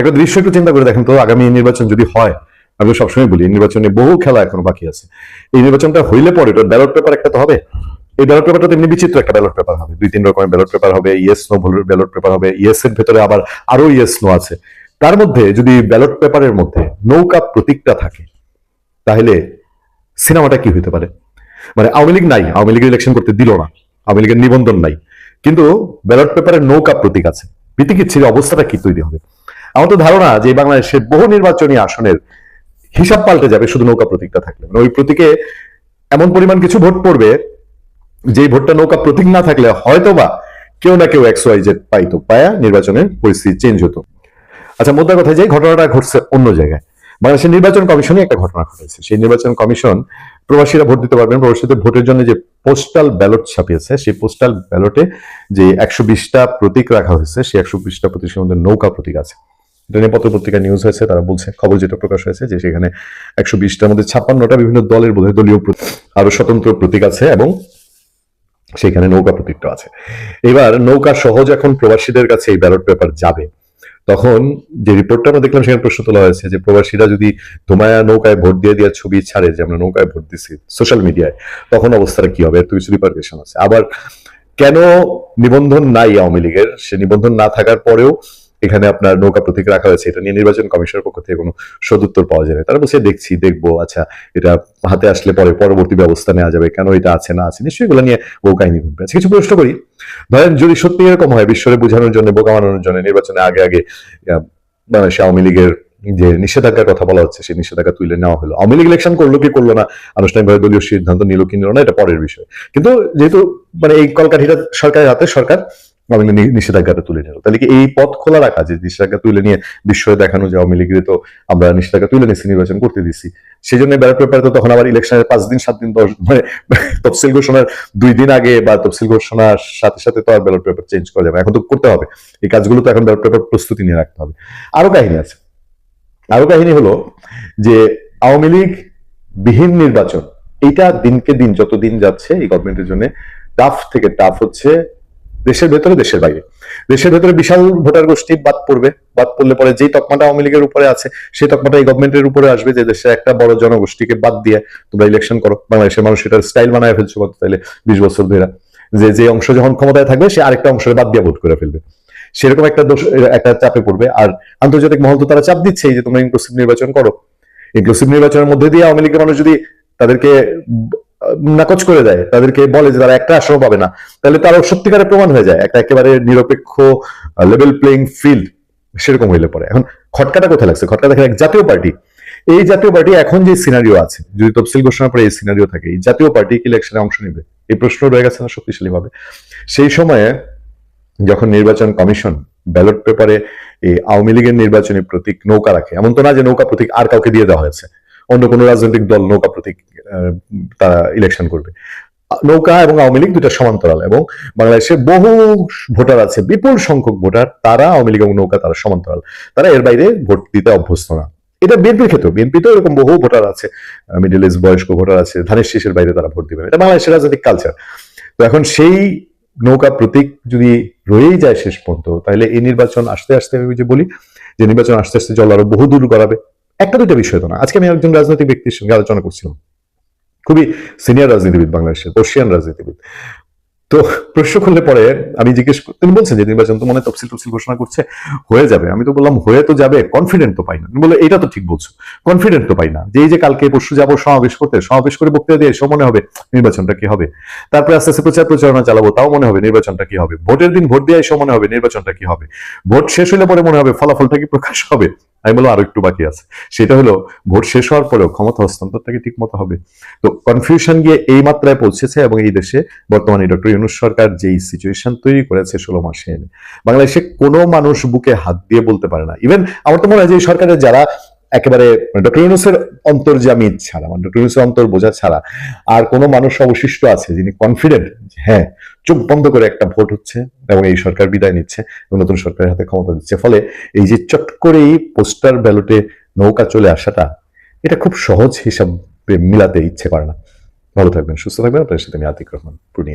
একটা দৃশ্য একটু চিন্তা করে দেখেন তো, আগামী নির্বাচন যদি হয়, আমি সবসময় বলি নির্বাচনে বহু খেলা এখনও বাকি আছে। এই নির্বাচনটা হইলে পরে ওটা ব্যালট পেপার একটা তো হবে। এই ব্যালট পেপারটা তেমনি বিচিত্র একটা ব্যালট পেপার হবে। দুই, তিন রকমের ব্যালট পেপার হবে ইয়েস নো ব্যালট পেপার হবে ইয়েস এর ভেতরে আবার আরও ইয়েস নো আছে। তার মধ্যে যদি ব্যালট পেপারের মধ্যে নৌকা প্রতীকটা থাকে, তাহলে সিনেমাটা কি হইতে পারে? মানে আওয়ামী লীগ নাই, আওয়ামী লীগের ইলেকশন করতে দিল না, আওয়ামী লীগের নিবন্ধন নাই। কিন্তু ব্যালট পেপারে নৌকা প্রতীক আছে। বিতিকিচ্ছির অবস্থাটা কি তৈরি হবে? আমার তো ধারণা যে বাংলাদেশের বহু নির্বাচনী আসনের হিসাব পাল্টে যাবে, শুধু নৌকা প্রতীকটা থাকলে। মানে ওই প্রতীকে এমন পরিমাণ কিছু ভোট পড়বে যে ভোটটা নৌকা প্রতীক না থাকলে হয়তো বা কেউ না কেউ এক্স ওয়াই জেড পাইতো, পায়া নির্বাচনের পরিস্থিতি চেঞ্জ হতো। আচ্ছা মোদ্দা কথা যে ঘটনাটা ঘটছে অন্য জায়গায়। বাংলাদেশের নির্বাচন কমিশনে একটা ঘটনা ঘটেছে। সেই নির্বাচন কমিশন, প্রবাসীরা ভোট দিতে পারবেন, প্রবাসীদের ভোটের জন্য যে পোস্টাল ব্যালট ছাপিয়েছে, সেই পোস্টাল ব্যালটে যে একশো বিশটা প্রতীক রাখা হয়েছে, সেই একশো বিশটা প্রতীকের মধ্যে নৌকা প্রতীক আছে। এটা পত্র পত্রিকা নিউজ হয়েছে, তারা বলছে, খবর যেটা প্রকাশ হয়েছে যে সেখানে একশো বিশটার মধ্যে ছাপ্পান্নটা বিভিন্ন দলের বোধহয় দলীয় আরও স্বতন্ত্র প্রতীক আছে এবং সেখানে নৌকা প্রতীকটা আছে। এবার নৌকা সহজ এখন প্রবাসীদের কাছে এই ব্যালট পেপার যাবে। তখন যে রিপোর্টটা আমরা দেখলাম, সেখানে প্রশ্ন তোলা হয়েছে যে প্রবাসীরা যদি ধুমায়া নৌকায় ভোট দিয়ে দেওয়ার ছবি ছাড়ে, যে আমরা নৌকায় ভোট দিছি সোশ্যাল মিডিয়ায় তখন অবস্থাটা কি হবে? এর তো কিছু আছে। আবার কেন নিবন্ধন নাই আওয়ামী লীগের? সে নিবন্ধন না থাকার পরেও এখানে আপনার নৌকা প্রতীক রাখা হয়েছে, এটা নিয়ে নির্বাচন কমিশনের পক্ষ থেকে কোনো সদুত্তর পাওয়া যায় তারা বলছে, দেখছি, দেখব আচ্ছা এটা হাতে আসলে পরে পরবর্তী ব্যবস্থা নেওয়া যাবে, কেন এটা আছে, না আছে? নিশ্চয়ই এগুলো নিয়ে বহু কাহিনী ঘটবে। আচ্ছা কিছু প্রশ্ন করি। ধরেন, যদি সত্যি এরকম হয়, বিশ্বরে বোঝানোর জন্য, বোকা বানানোর জন্য, নির্বাচনে আগে আগে বাংলাদেশ আওয়ামী লীগের যে নিষেধাজ্ঞার কথা বলা হচ্ছে, সেই নিষেধাজ্ঞা তুলে নেওয়া হলো। আওয়ামী লীগ ইলেকশন করল, কি করল না? আনুষ্ঠানিকভাবে দলীয় সিদ্ধান্ত নিল কি নিল না, এটা পরের বিষয়। কিন্তু যেহেতু মানে এই কলকাঠিটা সরকারের হাতে, সরকার আওয়ামী লীগ নিষেধাজ্ঞাটা তুলে নিল। তাহলে কি এই পথ খোলা রাখা, যে নিষেধাজ্ঞা তুলে নিয়ে বিশ্বয়ে দেখানো যে আওয়ামী লীগের তো আমরা নিষেধাজ্ঞা তুলে নিচ্ছি নির্বাচন করতে দিচ্ছি সেই জন্য ব্যালট পেপার তো তখন আবার ইলেকশনের পাঁচ দিন, সাত দিন, দশ মানে তফসিল ঘোষণার দুই দিন আগে বা তফসিল ঘোষণার সাথে সাথে তো আর ব্যালট পেপার চেঞ্জ করা যাবে এখন তো করতে হবে। এই কাজগুলো তো এখন ব্যালট পেপার প্রস্তুতি নিয়ে রাখতে হবে। আরও কাহিনী আছে। আরও কাহিনী হলো যে আওয়ামী লীগ বিহীন নির্বাচন এটা দিনকে দিন যত দিন যাচ্ছে এই গভর্নমেন্টের জন্য টাফ থেকে টাফ হচ্ছে। দেশের ভেতরে, দেশের বাইরে। দেশের ভেতরে বিশাল ভোটার গোষ্ঠী বাদ পড়বে। বাদ পড়লে পরে যেই তকমাটা আওয়ামী লীগের উপরে আছে, সেই তকমাটা এই গভর্নমেন্টের উপরে আসবে যে দেশের একটা বড় জনগোষ্ঠীকে বাদ দিয়ে তোমরা ইলেকশন করো। বাংলাদেশের মানুষ এটার স্টাইল বানায় ফেলছো কত তাইলে বিশ বছর ধরে। যে যে অংশ যখন ক্ষমতায় থাকবে, সে আরেকটা অংশের বাদ দিয়ে ভোট করে ফেলবে। সেরকম একটা দোষ, একটা চাপে পড়বে। আর আন্তর্জাতিক মহল তো তারা চাপ দিচ্ছেই যে তোমরা ইনক্লুসিভ নির্বাচন করো। ইনক্লুসিভ নির্বাচনের মধ্যে দিয়ে আওয়ামী লীগের মানুষ যদি তাদেরকে নাকচ করে দেয়। তাদেরকে বলে যে, তারা একটা আসনও পাবে না। তাহলে তারও সত্যিকারের প্রমাণ হয়ে যায়। একটা একেবারে নিরপেক্ষ লেভেল প্লেইং ফিল্ড সেরকম হইলে পরে। এখন খটকাটা কোথায় লাগছে? খটকা দেখেন, এক জাতীয় পার্টি। এই জাতীয় পার্টি এখন যে সিনারিও আছে, যদি তফসিল ঘোষণার পরে এই সিনারিও থাকে, এই জাতীয় পার্টি ইলেকশনে অংশ নেবে? এই প্রশ্ন রয়ে গেছে না শক্তিশালী ভাবে সেই সময়ে যখন নির্বাচন কমিশন ব্যালট পেপারে এই আওয়ামী লীগের নির্বাচনী প্রতীক নৌকা রাখে, এমন তো না যে নৌকা প্রতীক আর কাউকে দিয়ে দেওয়া হয়েছে। অন্য কোনো রাজনৈতিক দল নৌকা প্রতীক তারা ইলেকশন করবে। নৌকা এবং আওয়ামী লীগ দুটা সমান্তরাল এবং বাংলাদেশে বহু ভোটার আছে, বিপুল সংখ্যক ভোটার, তারা আওয়ামী লীগ এবং নৌকা তারা সমান্তরাল। তারা এর বাইরে ভোট দিতে অভ্যস্ত না। এটা বিএনপির ক্ষেত্রেও তো এরকম বহু ভোটার আছে মিডিল ইস্ট বয়স্ক ভোটার আছে, ধানের শীষের বাইরে তারা ভোট দিবেন এটা বাংলাদেশের রাজনৈতিক কালচার তো এখন সেই নৌকা প্রতীক যদি রয়েই যায় শেষ পর্যন্ত, তাহলে এই নির্বাচন আসতে আসতে আমি যে বলি, যে নির্বাচন আসতে আসতে জল আরও বহু দূর গড়াবে। একটা দুইটা বিষয় তো না। আজকে আমি একজন রাজনৈতিক ব্যক্তির সঙ্গে আলোচনা করছিলাম। খুবই সিনিয়র রাজনীতিবিদ বাংলাদেশের বর্ষিয়ান রাজনীতিবিদ। তো প্রশ্ন করলে পরে আমি জিজ্ঞেস তিনি বলছেন যে নির্বাচন তো মনে তফসিল তফসিল ঘোষণা করছে, হয়ে যাবে। আমি তো বললাম হয়ে তো যাবে কনফিডেন্ট তো পাই না। বলে এটা তো ঠিক বলছো কনফিডেন্ট তো পাই না। যে এই যে কালকে পরশু যাব, সমাবেশ করতে, সমাবেশ করে বক্তৃতা দিয়ে এসব মনে হবে নির্বাচনটা কি হবে। তারপরে আস্তে আস্তে প্রচার প্রচারণা চালাবো, তাও মনে হবে নির্বাচনটা কি হবে। ভোটের দিন ভোট দিয়ে এসব মনে হবে নির্বাচনটা কি হবে। ভোট শেষ হলে পরে মনে হবে ফলাফলটা কি প্রকাশ হবে। আমি বললাম আরও একটু বাকি আছে। সেটা হলো, ভোট শেষ হওয়ার পরেও ক্ষমতা হস্তান্তরটাকে ঠিক মতো হবে। তো কনফিউশন গিয়ে এই মাত্রায় পৌঁছেছে এবং এই দেশে বর্তমানে ডক্টর ইউনুস সরকার যেই সিচুয়েশন তৈরি করেছে ষোলো মাসে এনে বাংলাদেশে কোনো মানুষ বুকে হাত দিয়ে বলতে পারে না। ইভেন আমার তো মনে হয় যে এই সরকারের যারা একেবারে ডক্টর ইউনুসের অন্তর্জামিত ছাড়া মানে ডক্টর ইউনুসের অন্তর বোঝা ছাড়া আর কোনো মানুষ অবশিষ্ট আছে যিনি কনফিডেন্ট হ্যাঁ চোখ বন্ধ করে একটা ভোট হচ্ছে এবং এই সরকার বিদায় নিচ্ছে এবং নতুন সরকারের হাতে ক্ষমতা দিচ্ছে। ফলে এই যে চট করেই পোস্টার ব্যালটে নৌকা চলে আসাটা, এটা খুব সহজ হিসাব মিলাতে ইচ্ছে করে না। ভালো থাকবেন, সুস্থ থাকবেন। আপনার সাথে আমি আতিক রহমান, পূর্ণিয়া।